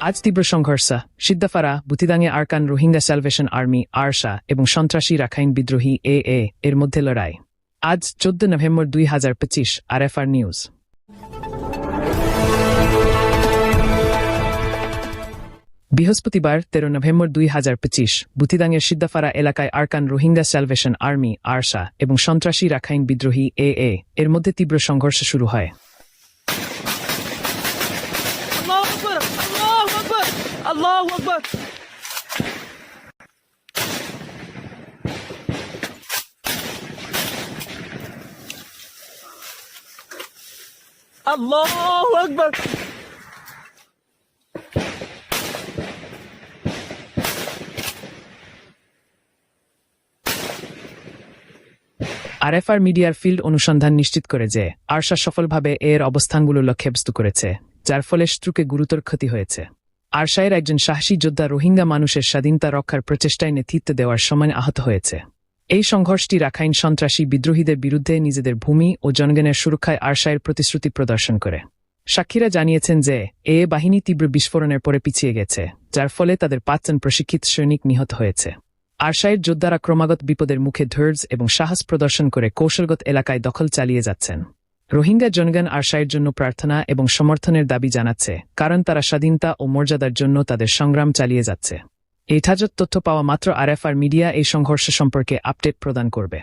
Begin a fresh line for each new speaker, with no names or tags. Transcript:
আজ তীব্র সংঘর্ষ। সিদ্দাফারা বুতিদাঙ্গে Arakan Rohingya Salvation Army, ARSA এবং সন্ত্রাসী রাখাইন বিদ্রোহী এ এর মধ্যে লড়াই। আজ চোদ্দ নভেম্বর দুই হাজার পঁচিশ আর এফ আর নিউজ। বৃহস্পতিবার তেরো নভেম্বর দুই হাজার পঁচিশ বুথিদাঙের সিদ্দাফারা এলাকায় Arakan Rohingya Salvation Army, ARSA এবং সন্ত্রাসী রাখাইন বিদ্রোহী এ এ এর মধ্যে তীব্র সংঘর্ষ শুরু হয়
Allahu Akbar! Allahu Akbar!
আরএফআর মিডিয়ার ফিল্ড অনুসন্ধান নিশ্চিত করে যে আরশা সফলভাবে এর অবস্থানগুলো লক্ষ্যবস্তু করেছে, যার ফলে শত্রুকে গুরুতর ক্ষতি হয়েছে। আরশায়ের একজন সাহসী যোদ্ধা রোহিঙ্গা মানুষের স্বাধীনতা রক্ষার প্রচেষ্টায় নেতৃত্ব দেওয়ার সময় আহত হয়েছে। এই সংঘর্ষটি রাখাইন সন্ত্রাসী বিদ্রোহীদের বিরুদ্ধে নিজেদের ভূমি ও জনগণের সুরক্ষায় আরশায়ের প্রতিশ্রুতি প্রদর্শন করে। সাক্ষীরা জানিয়েছেন যে, এ বাহিনী তীব্র বিস্ফোরণের পরে পিছিয়ে গেছে, যার ফলে তাদের পাঁচজন প্রশিক্ষিত সৈনিক নিহত হয়েছে। আরশায়ের যোদ্ধারা ক্রমাগত বিপদের মুখে ধৈর্য এবং সাহস প্রদর্শন করে কৌশলগত এলাকায় দখল চালিয়ে যাচ্ছেন। রোহিঙ্গা জনগণ আরশায়ের জন্য প্রার্থনা এবং সমর্থনের দাবি জানাচ্ছে, কারণ তারা স্বাধীনতা ও মর্যাদার জন্য তাদের সংগ্রাম চালিয়ে যাচ্ছে। এই তথ্য পাওয়া মাত্র আরএফআর মিডিয়া এই সংঘর্ষ সম্পর্কে আপডেট প্রদান করবে।